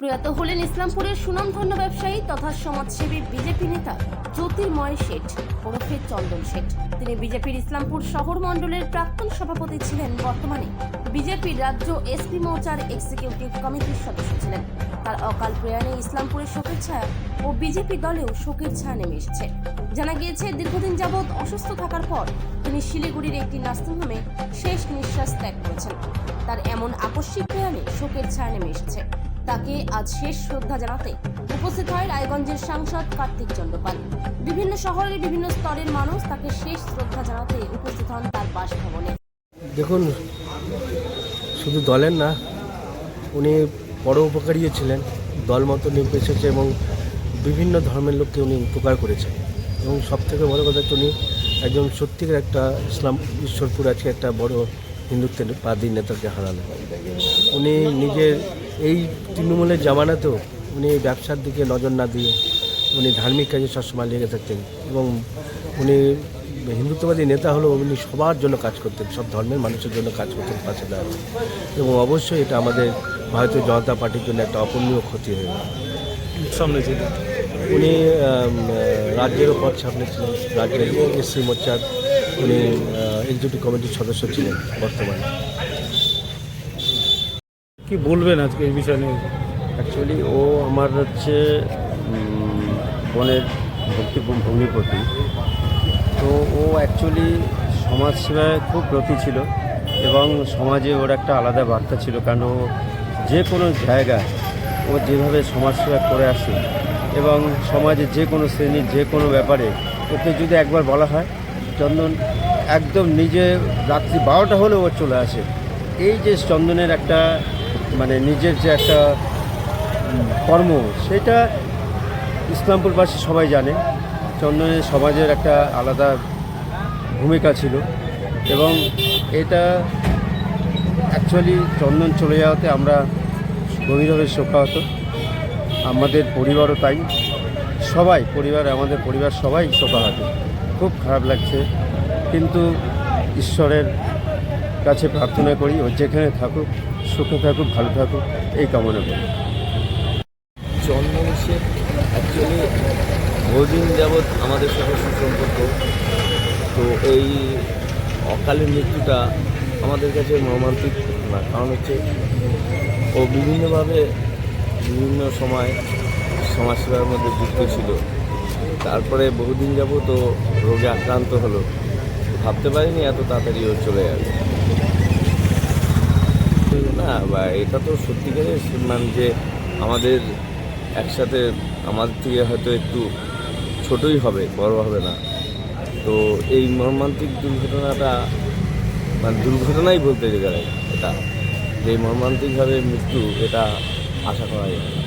প্রয়াত হলেন ইসলামপুরের সুনামধন্য ব্যবসায়ী তথা সমাজসেবী বিজেপি নেতা জ্যোতির্ময় শেঠ, ওরফে চন্দন শেঠ। তিনি বিজেপির ইসলামপুর শহর মণ্ডলের প্রাক্তন সভাপতি ছিলেন। বর্তমানে বিজেপির রাজ্য এসপি মোর্চার এক্সিকিউটিভ কমিটির সদস্য ছিলেন। তার অকাল প্রয়াণে ইসলামপুরের শোকের ছায়া ও বিজেপি দলেও শোকের ছায়া নেমে এসেছে। জানা গিয়েছে, দীর্ঘদিন যাবৎ অসুস্থ থাকার পর তিনি শিলিগুড়ির একটি নার্সিংহোমে শেষ নিঃশ্বাস ত্যাগ করেছেন। তার এমন আকস্মিক প্রয়াণে শোকের ছায়া নেমে এসেছে। তাকে আজ শেষ শ্রদ্ধা জানাতে উপস্থিত হয় রায়গঞ্জের সাংসদ কার্তিক চন্দ্রপাল। বিভিন্ন শহরের বিভিন্ন স্তরের মানুষ তাকে শেষ শ্রদ্ধা জানাতে উপস্থিত হন তার বাসভবনে। দেখুন, শুধু দলের না, উনি বড় উপকারীও ছিলেন, দল মতো নির্বিশেষে এবং বিভিন্ন ধর্মের লোককে উনি উপকার করেছেন। এবং সব থেকে বড় কথা উনি একজন সত্যিকার একটা ইসলাম, ঈশ্বরপুর আজকে একটা বড় হিন্দুত্বের বাদী নেতাকে হারালেন। উনি নিজের এই তৃণমূলের জামানাতেও উনি এই ব্যবসার দিকে নজর না দিয়ে উনি ধার্মিক কাজে সবসময় লেগে থাকতেন এবং উনি হিন্দুত্ববাদী নেতা হলেও উনি সবার জন্য কাজ করতেন সব ধর্মের মানুষের জন্য কাজ করতেন পাশে দাঁড়াতেন এবং অবশ্যই এটা আমাদের ভারতীয় জনতা পার্টির জন্য একটা অপূর্ণীয় ক্ষতি হয়ে গেল। সামনে ছিল উনি রাজ্যেরও পদ সামলেছিলেন রাজ্যের এসসি মোর্চার উনি এক্সিকিউটিভ কমিটির সদস্য ছিলেন বর্তমানে। কি বলবেন আজকে এই বিষয় নিয়ে? অ্যাকচুয়ালি ও আমার হচ্ছে বোনের ভক্তি ভূমিপতি। তো ও অ্যাকচুয়ালি সমাজসেবায় খুব প্রতি ছিল এবং সমাজে ওর একটা আলাদা বার্তা ছিল। কারণ ও যে কোনো জায়গায় ও যেভাবে সমাজসেবা করে আসে এবং সমাজে যে কোনো শ্রেণির যে কোনো ব্যাপারে ওকে যদি একবার বলা হয়, চন্দন একদম নিজে রাত্রি বারোটা হলেও ও চলে আসে। এই যে চন্দনের একটা মানে নিজের যে একটা কর্ম, সেটা ইসলামপুরবাসী সবাই জানে। চন্দনের সমাজের একটা আলাদা ভূমিকা ছিল এবং এটা অ্যাকচুয়ালি চন্দন চলে যাওয়াতে আমরা গভীরভাবে শোকাহত। আমাদের পরিবারও তাই। সবাই, পরিবার, আমাদের পরিবার সবাই শোকাহত। খুব খারাপ লাগছে। কিন্তু ঈশ্বরের কাছে প্রার্থনা করি, ও যেখানে থাকুক সুখে থাকুক, ভালো থাকুক, এই কামনা করি। শেখ অ্যাকচুয়ালি বহুদিন যাবৎ আমাদের সাথে সুসম্পর্ক। তো এই অকালের মৃত্যুটা আমাদের কাছে মর্মান্তিক না কারণ হচ্ছে ও বিভিন্নভাবে বিভিন্ন সময় সমাজসেবার মধ্যে যুক্ত ছিল। তারপরে বহুদিন যাবৎ ও রোগে আক্রান্ত হলো। ভাবতে পারিনি এত তাড়াতাড়ি ও চলে যাবে। না, বা এটা তো সত্যিকারের মানে যে আমাদের একসাথে আমাদের থেকে হয়তো একটু ছোটই হবে, বড় হবে না। তো এই মর্মান্তিক দুর্ঘটনাটা মানে দুর্ঘটনাই বলতে গেলে এটা, যে মর্মান্তিকভাবে মৃত্যু, এটা আশা করা যায় না।